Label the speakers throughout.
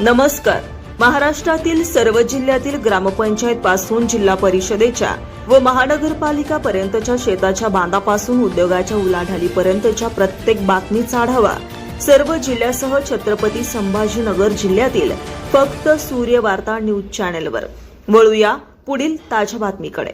Speaker 1: नमस्कार. महाराष्ट्रातील सर्व जिल्ह्यातील ग्रामपंचायत पासून जिल्हा परिषदेच्या व महानगरपालिका पर्यंतच्या शेताच्या बांधापासून उद्योगाच्या उलाढालीपर्यंतच्या प्रत्येक बातमीचा आढावा सर्व जिल्ह्यासह छत्रपती संभाजीनगर जिल्ह्यातील फक्त सूर्य वार्ता न्यूज चॅनेलवर. वळूया पुढील ताज्या बातमीकडे.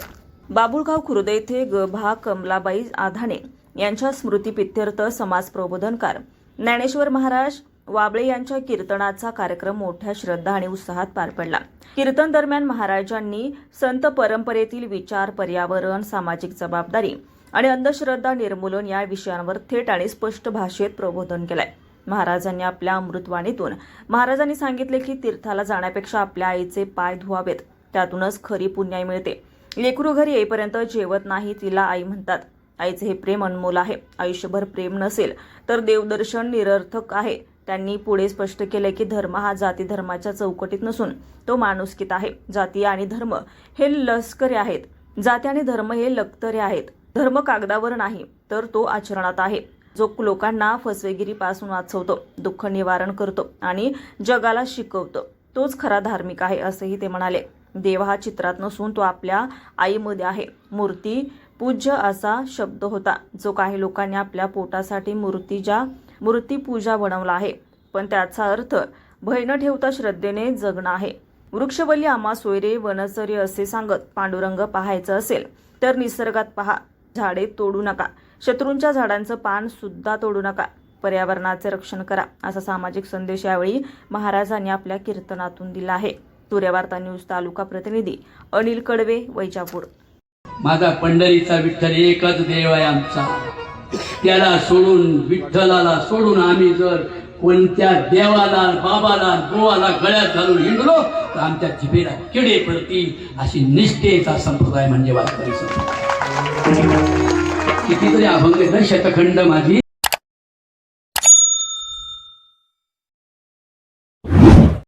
Speaker 1: बाबुळगाव खुर्द येथे गभा कमलाबाई आधाने यांच्या स्मृतीपित्यर्थ समाज प्रबोधनकार ज्ञानेश्वर महाराज वाबळे यांच्या कीर्तनाचा कार्यक्रम मोठ्या श्रद्धा आणि उत्साहात पार पडला. कीर्तन दरम्यान महाराजांनी संत परंपरेतील विचार पर्यावरण सामाजिक जबाबदारी आणि अंधश्रद्धा निर्मूलन या विषयांवर थेट आणि स्पष्ट भाषेत प्रबोधन केलंय. महाराजांनी आपल्या अमृतवाणीतून महाराजांनी सांगितले की तीर्थाला जाण्यापेक्षा आपल्या आईचे पाय धुवावेत. त्यातूनच खरी पुण्याई मिळते. लेकरू घरी येईपर्यंत जेवत नाही तिला आई म्हणतात. आईचे हे प्रेम अनमोल आहे. आयुष्यभर प्रेम नसेल तर देवदर्शन निरर्थक आहे. त्यांनी पुढे स्पष्ट केले की धर्म हा जाती धर्माच्या चौकटीत नसून तो माणुसकीत आहे. जाती आणि धर्म हे लष्करे आहेत. जाती आणि धर्म हे लक्तरे आहेत. धर्म कागदावर नाही तर तो आचरणात आहे. जो लोकांना फसवेगिरीपासून वाचवतो दुःख निवारण करतो आणि जगाला शिकवतो तोच खरा धार्मिक आहे असंही ते म्हणाले. देव हा चित्रात नसून तो आपल्या आईमध्ये आहे. मूर्ती पूज्य असा शब्द होता जो काही लोकांनी आपल्या पोटासाठी मूर्तीच्या मूर्तीपूजा बनवला आहे. पण त्याचा अर्थ भय न ठेवता श्रद्धेने जगणं आहे. वृक्षवली आम्हा सोयरे वनचर्य असे सांगत पांडुरंग पाहायचं असेल तर निसर्गात पहा झाडे तोडू नका. शत्रूंच्या झाडांचं पान सुद्धा तोडू नका. पर्यावरणाचे रक्षण करा असा सामाजिक संदेश यावेळी महाराजांनी आपल्या कीर्तनातून दिला आहे. सूर्यवार्ता न्यूज तालुका प्रतिनिधी अनिल कडवे वैजापूर.
Speaker 2: माझा पंढरीचा विठ्ठल एकच देव आहे आमचा. त्याला सोडून विठ्ठलाला सोडून आम्ही जर कोणत्या देवाला बाबाला गोवाला गळ्यात घालून हिंडलो तर आमच्या जिभेला किडे पडतील अशी निष्ठेचा संप्रदाय म्हणजे वारकरी संप्रदाय कितीतरी अभंग शतखंड माझी.